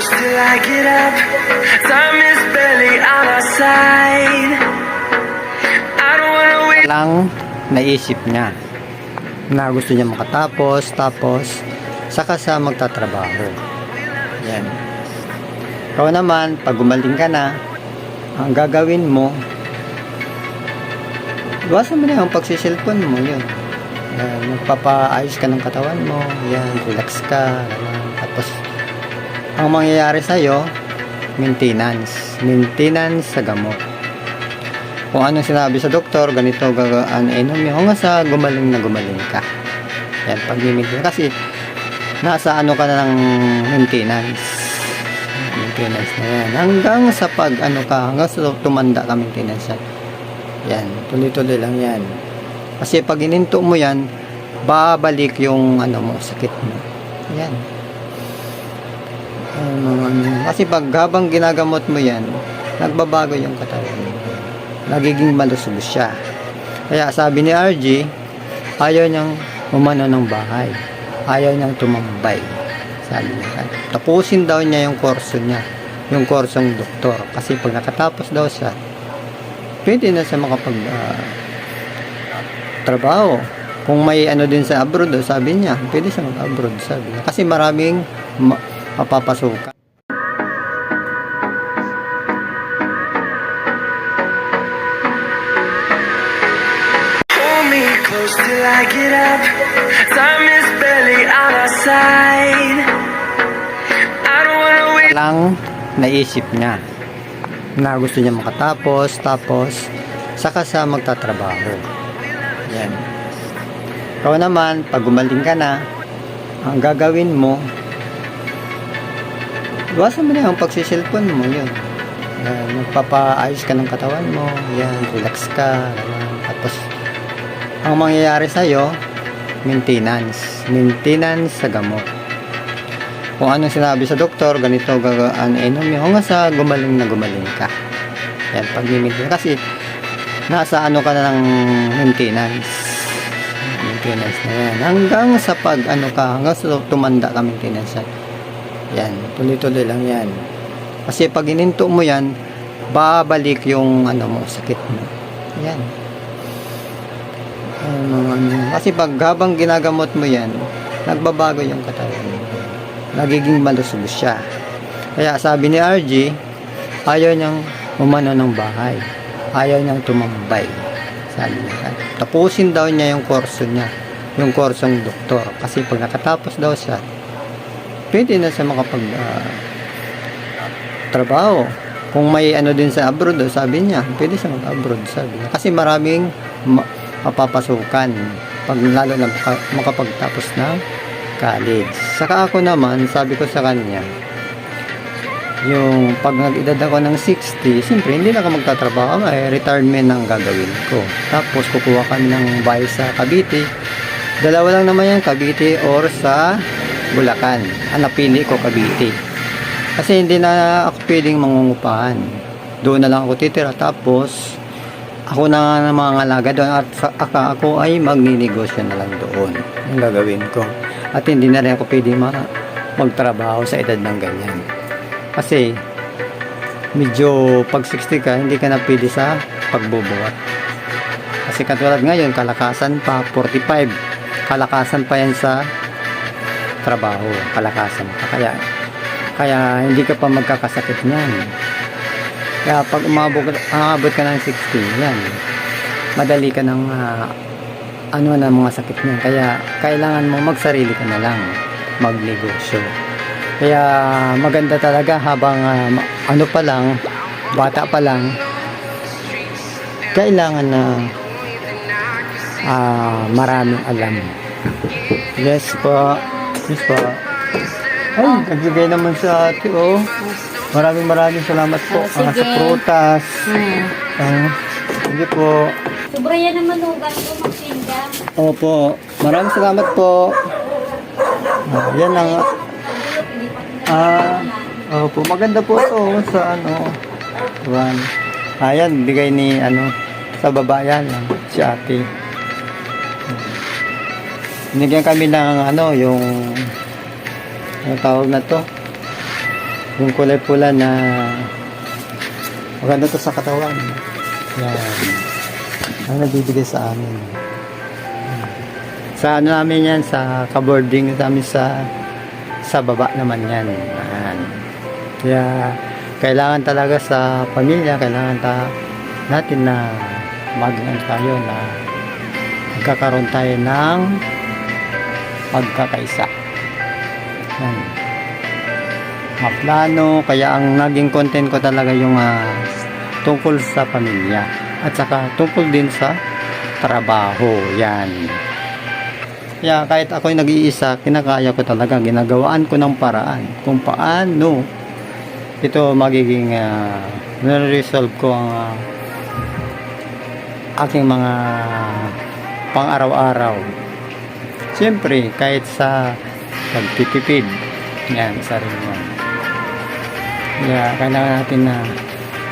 close till I get up. Time is barely on our side. I don't wanna wait. lang naisip niya na gusto niya makatapos tapos saka sa magtatrabaho yan ikaw naman pag gumaling ka na ang gagawin mo iwasan mo na yung pagsisilpon mo yun yan, magpapaayos ka ng katawan mo yan, relax ka ganun. tapos ang mangyayari sa'yo maintenance maintenance sa gamot kung anong sinabi sa doktor, ganito gagaan inom mo hanggang sa gumaling na gumaling ka. Yan, pag maintenance. Kasi, nasa ano ka na ng maintenance. Maintenance na yan. Hanggang sa pag ano ka, hanggang sa tumanda ka maintenance yan. Yan, tuloy-tuloy lang yan. Kasi pag ininto mo yan, babalik yung ano mo, sakit mo. Yan. Ano. Kasi pag habang ginagamot mo yan, nagbabago yung katawan nagiging malusog siya. Kaya sabi ni RG, ayaw niyang umano ng bahay. Ayaw niyang tumambay. Sabi niya. Tapusin daw niya yung kurso niya. Yung kursong doktor. Kasi pag nakatapos daw siya, pwede na siya makapag ah, trabaho. Kung may ano din sa abroad, sabi niya, pwede siya mag-abroad, sabi niya. Kasi maraming ma- mapapasukan. Close till I get up. Time is barely on our side. I don't wanna wait. lang naisip niya na gusto niya makatapos tapos saka sa magtatrabaho yan ikaw naman pag gumaling ka na ang gagawin mo iwasan mo na yung pagsisilpon mo yun yan, magpapaayos ka ng katawan mo yan, relax ka ganun. tapos ang mangyayari sa'yo maintenance maintenance sa gamot kung anong sinabi sa doktor, ganito gagaan inom mo hanggang sa gumaling na gumaling ka. Yan, pag. Kasi, nasa ano ka na ng maintenance. Maintenance na yan. Hanggang sa pag ano ka, hanggang sa tumanda ka maintenance yan. Yan, tuloy-tuloy lang yan. Kasi pag ininto mo yan, babalik yung ano mo, sakit mo. Yan. Ano. Kasi pag habang ginagamot mo yan, nagbabago yung katawan mo nagiging malusog siya. Kaya sabi ni RG, ayaw niyang umano ng bahay. Ayaw niyang tumambay. Sabi niya. Tapusin daw niya yung kurso niya. Yung kursong doktor. Kasi pag nakatapos daw siya, pwede na siya makapag ah, trabaho. Kung may ano din sa abroad, oh, sabi niya, pwede siya mag-abroad, sabi niya. Kasi maraming ma- mapapasukan pag lalo na maka- makapagtapos ng college. Saka ako naman, sabi ko sa kanya, yung pag nag-edad ako ng 60, siyempre hindi na ako magtatrabaho, eh, retirement ang gagawin ko. Tapos kukuha kami ng bahay sa Cavite. Dalawa lang naman yan, Cavite or sa Bulacan. Ang napili ko Cavite. Kasi hindi na ako pwedeng mangungupahan. Doon na lang ako titira. Tapos, ako na nga mga ngalaga doon at aka ako ay magninegosyo na lang doon. Ang gagawin ko. At hindi na rin ako pwedeng ma- magtrabaho sa edad ng ganyan. Kasi, medyo pag 60 ka, hindi ka na pwede sa pagbubuhat. Kasi katulad ngayon, kalakasan pa, 45. Kalakasan pa yan sa trabaho. Kalakasan pa. Kaya, kaya hindi ka pa magkakasakit niyan. Kaya pag umabot, umabot ka ng 60, yan. Madali ka ng ah, ano na mga sakit niyan. Kaya kailangan mo magsarili ka na lang. Magnegosyo. Kaya maganda talaga habang ma- ano pa lang, bata pa lang, kailangan na ah, maraming alam. Yes po. Yes po. Ay, nagbigay naman sa ate, oh. Maraming maraming salamat po. Oh, Ah, sa sige. prutas. Hmm. Ah, sige po. Sobra yan naman hugan ko magtinda. Opo. Maraming salamat po. Ah, yan lang. Ah, opo. Maganda po ito oh, sa ano. One. Ayan, bigay ni ano sa babayan si ate. Binigyan kami ng ano yung ano tawag na to Yung kulay pula na maganda to sa katawan. Yan. Ang nabibigay sa amin. Sa ano namin yan, sa kaboarding namin sa sa baba naman yan. Yan. Kaya kailangan talaga sa pamilya, kailangan ta natin na maging tayo na magkakaroon tayo ng pagkakaisa. Yan. Mga plano, kaya ang naging content ko talaga yung ah, tungkol sa pamilya at saka tungkol din sa trabaho. Yan. Kaya kahit ako'y nag-iisa, kinakaya ko talaga, ginagawaan ko ng paraan kung paano ito magiging uh, resolve ko ang ah, aking mga pang-araw-araw. Siyempre, kahit sa pagtitipid, yan, sa rin yan. Kaya kailangan natin na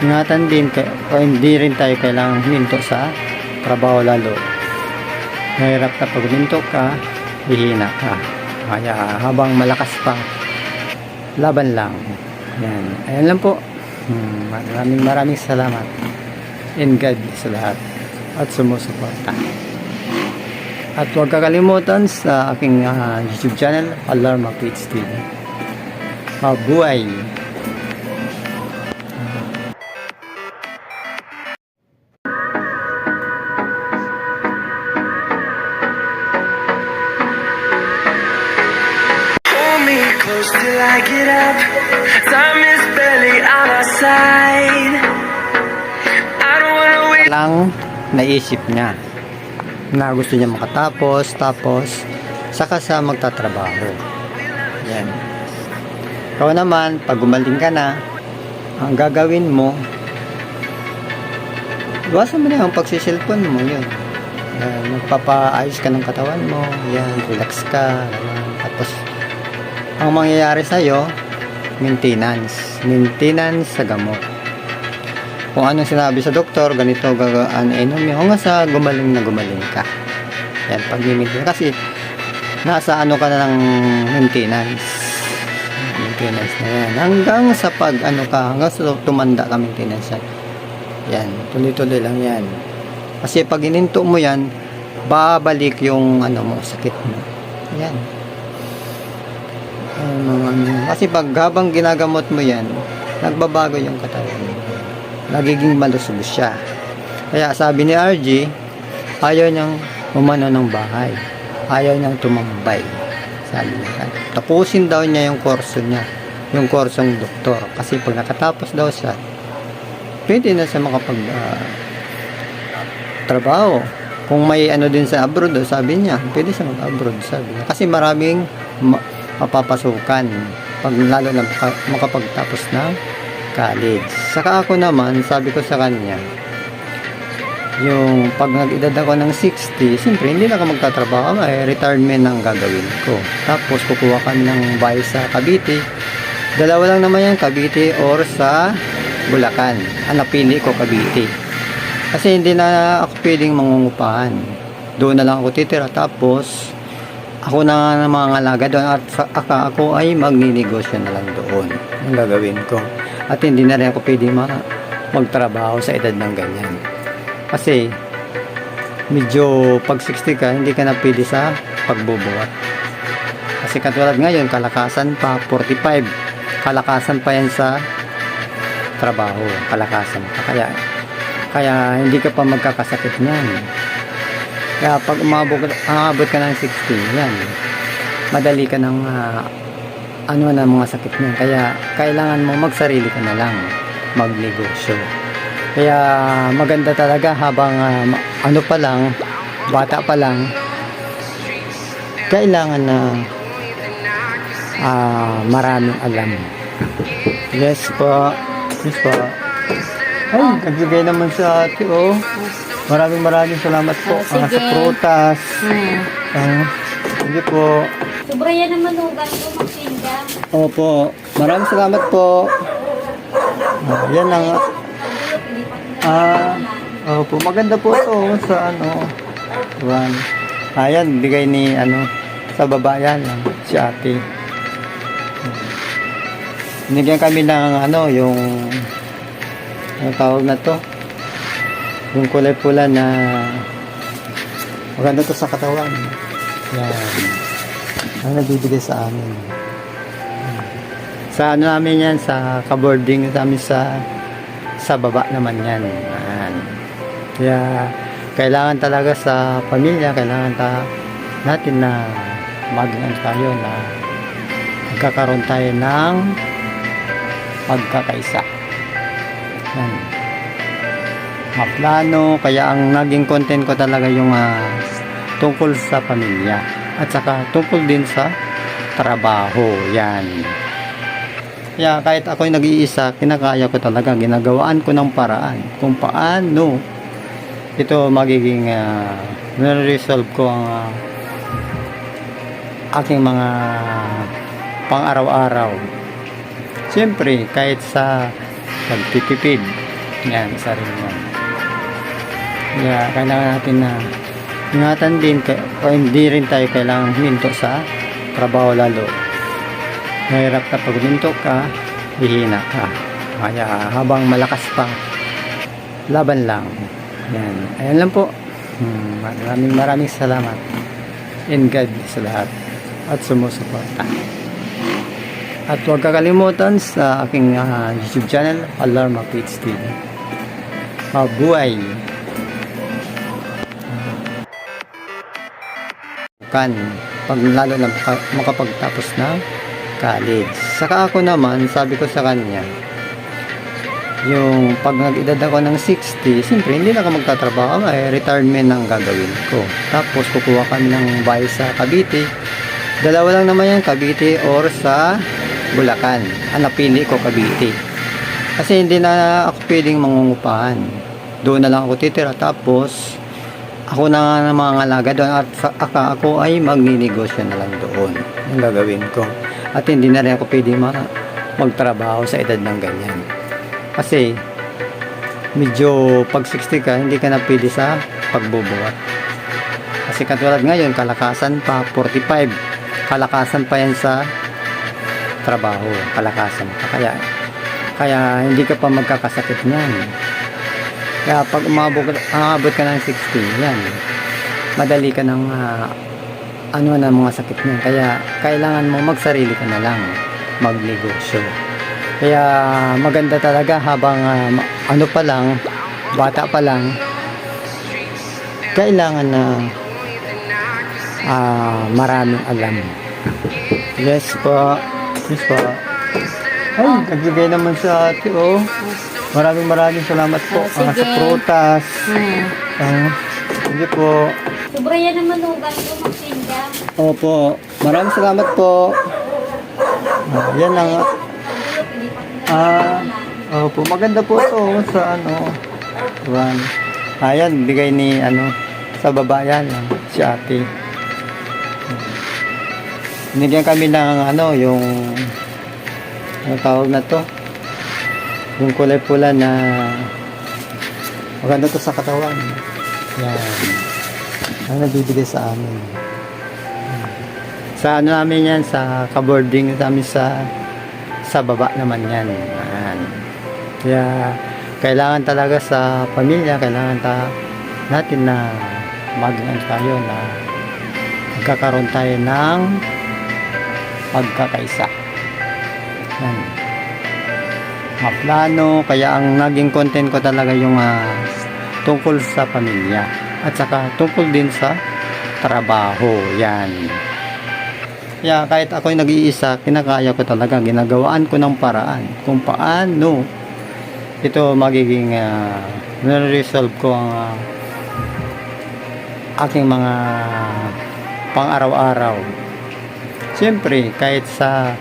ingatan din, o hindi rin tayo kailangan huminto sa trabaho lalo. Mahirap na pag huminto ka, hihina ka. Kaya habang malakas pa, laban lang. Yan. Ayan lang po. Hmm, maraming maraming salamat. And God sa lahat. At sumusuporta. At huwag kakalimutan sa aking ah, YouTube channel, Alarma Kids TV. Mabuhay! Close till I get up. Time is barely on our side. I don't wanna wait. lang naisip niya na gusto niya makatapos tapos saka sa magtatrabaho. Yan. Ikaw naman pag gumaling ka na ang gagawin mo iwasan mo na yung pagsisilpon mo yun. Yan, magpapaayos ka ng katawan mo yan, relax ka ganun. tapos ang mangyayari sa'yo maintenance. Maintenance sa gamot kung anong sinabi sa doktor, ganito gagaan inom mo hanggang sa gumaling na gumaling ka. Yan, pag maintenance. Kasi, nasa ano ka na ng maintenance. Maintenance na yan. Hanggang sa pag ano ka, hanggang sa tumanda ka maintenance yan. Yan, tuloy-tuloy lang yan. Kasi pag ininto mo yan, babalik yung ano mo, sakit mo. Yan. Ano. Kasi pag habang ginagamot mo yan, nagbabago yung katawan mo nagiging malusog siya. Kaya sabi ni RG, ayaw niyang umano ng bahay. Ayaw niyang tumambay. Sabi niya. Tapusin daw niya yung kurso niya. Yung kursong doktor. Kasi pag nakatapos daw siya, pwede na siya makapag ah, trabaho. Kung may ano din sa abroad, sabi niya, pwede siya mag-abroad, sabi niya. Kasi maraming ma- mapapasukan pag lalo na maka- makapagtapos ng college. Saka ako naman, sabi ko sa kanya, yung pag nag-edad ako ng 60, siyempre hindi na ako magtatrabaho, eh, retirement ang gagawin ko. Tapos kukuha kami ng bahay sa Cavite. Dalawa lang naman yan, Cavite or sa Bulacan. Ang napili ko Cavite. Kasi hindi na ako pwedeng mangungupahan. Doon na lang ako titira. Tapos, ako na nga mga ngalaga doon at ako ay magninegosyo na lang doon. Ang gagawin ko. At hindi na rin ako pwedeng ma- magtrabaho sa edad ng ganyan. Kasi, medyo pag 60 ka, hindi ka na pwede sa pagbubuhat. Kasi katulad ngayon, kalakasan pa, 45. Kalakasan pa yan sa trabaho. Kalakasan pa. Kaya, kaya hindi ka pa magkakasakit niyan. Kaya pag umabot, umabot ka ng 60, yan. Madali ka ng ah, ano na mga sakit niyan. Kaya kailangan mo magsarili ka na lang. Magnegosyo. Kaya maganda talaga habang ma- ano pa lang, bata pa lang, kailangan na ah, maraming alam. Yes po. Yes po. Ay, nagbigay naman sa ate, oh. Maraming maraming salamat po. Oh, Ah, sa sige. prutas. Hmm. Ah, sige po. Sobra yan ang manugan magtinda. Opo. Maraming salamat po. Ah, yan ang... Ah, opo. Maganda po ito sa ano. Juan. Ayan, bigay ni ano sa babayan si ate. Binigyan kami ng ano, yung ano tawag na to? Yung kulay pula na maganda to sa katawan. Yan. Ang nabibigay sa amin. Sa ano namin yan, sa kaboarding namin sa sa baba naman yan. Yan. Kaya kailangan talaga sa pamilya, kailangan ta natin na maging tayo na magkakaroon tayo ng pagkakaisa. Yan. Maplano, kaya ang naging content ko talaga yung ah, tungkol sa pamilya at saka tungkol din sa trabaho. Yan. Kaya kahit ako'y nag-iisa, kinakaya ko talaga, ginagawaan ko ng paraan kung paano ito magiging uh, resolve ko ang ah, aking mga pang-araw-araw. Siyempre, kahit sa pagtitipid, yan, isa rin yan. Kaya kailangan natin na ingatan din, o hindi rin tayo kailangan huminto sa trabaho lalo. Mahirap kapag huminto ka, hihina ka. Kaya habang malakas pa, laban lang. Yan. Ayan lang po. Hmm, maraming maraming salamat. And God sa lahat. At sumusuporta. At huwag kakalimutan sa aking ah, YouTube channel, Alarma Page TV. Mabuhay! Kan, pag lalo na maka- makapagtapos ng college. Saka ako naman, sabi ko sa kanya, yung pag nag-edad ako ng 60, siyempre hindi na ako magtatrabaho, ay retirement ang gagawin ko. Tapos kukuha kami ng bahay sa Cavite. Dalawa lang naman yan, Cavite or sa Bulacan. Ang napili ko Cavite. Kasi hindi na ako pwedeng mangungupahan. Doon na lang ako titira. Tapos, ako na nga ng mga alaga doon at aka ako ay magninegosyo na lang doon. Yung gagawin ko. At hindi na rin ako pwede ma- magtrabaho sa edad ng ganyan. Kasi, medyo pag 60 ka, hindi ka na pwede sa pagbubuhat. Kasi katulad ngayon, kalakasan pa, 45. Kalakasan pa yan sa trabaho. Kalakasan pa. Kaya, kaya hindi ka pa magkakasakit niyan. Kaya pag umabot, umabot ka ng 60, yan. Madali ka ng ah, ano na mga sakit niyan. Kaya kailangan mo magsarili ka na lang. Magnegosyo. Kaya maganda talaga habang ma- ano pa lang, bata pa lang, kailangan na ah, maraming alam. Yes po. Yes po. Ay, nagbigay naman sa ate, oh. Maraming maraming salamat po. Oh, Ah, sa sige. prutas. Hmm. Ah, sige po. Sobra yan ang manugan ko magtinda. Opo. Maraming salamat po. Ah, yan ang... Ah, opo. Maganda po to sa ano. One. Ayan, bigay ni ano sa babayan si ate. Binigyan kami ng ano, yung ano tawag na to? Yung kulay pula na maganda to sa katawan. Yan. Ang nabibigay sa amin. Sa ano namin yan, sa kaboarding namin sa sa baba naman yan. Yan. Kaya kailangan talaga sa pamilya, kailangan ta natin na maging tayo na magkakaroon tayo ng pagkakaisa. Maplano, kaya ang naging content ko talaga yung ah, tungkol sa pamilya at saka tungkol din sa trabaho. Yan. Kaya kahit ako'y nag-iisa, kinakaya ko talaga, ginagawaan ko ng paraan kung paano ito magiging uh, resolve ko ang ah, aking mga pang-araw-araw. Siyempre, kahit sa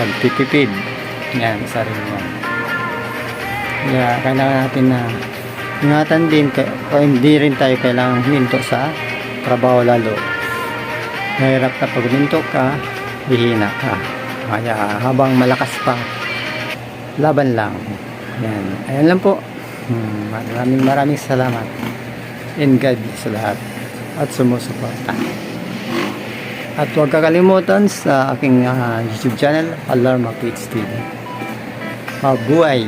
pagtitipid, yan, rin yan. Kaya kailangan natin na ingatan din, o hindi rin tayo kailangan huminto sa trabaho lalo. Mahirap kapag huminto ka, hihina ka. Kaya habang malakas pa, laban lang. Yan. Ayan lang po. Hmm, maraming maraming salamat. And God sa lahat. At sumusuporta. At huwag kakalimutan sa aking ah, YouTube channel, Alarma Page TV. Mabuhay!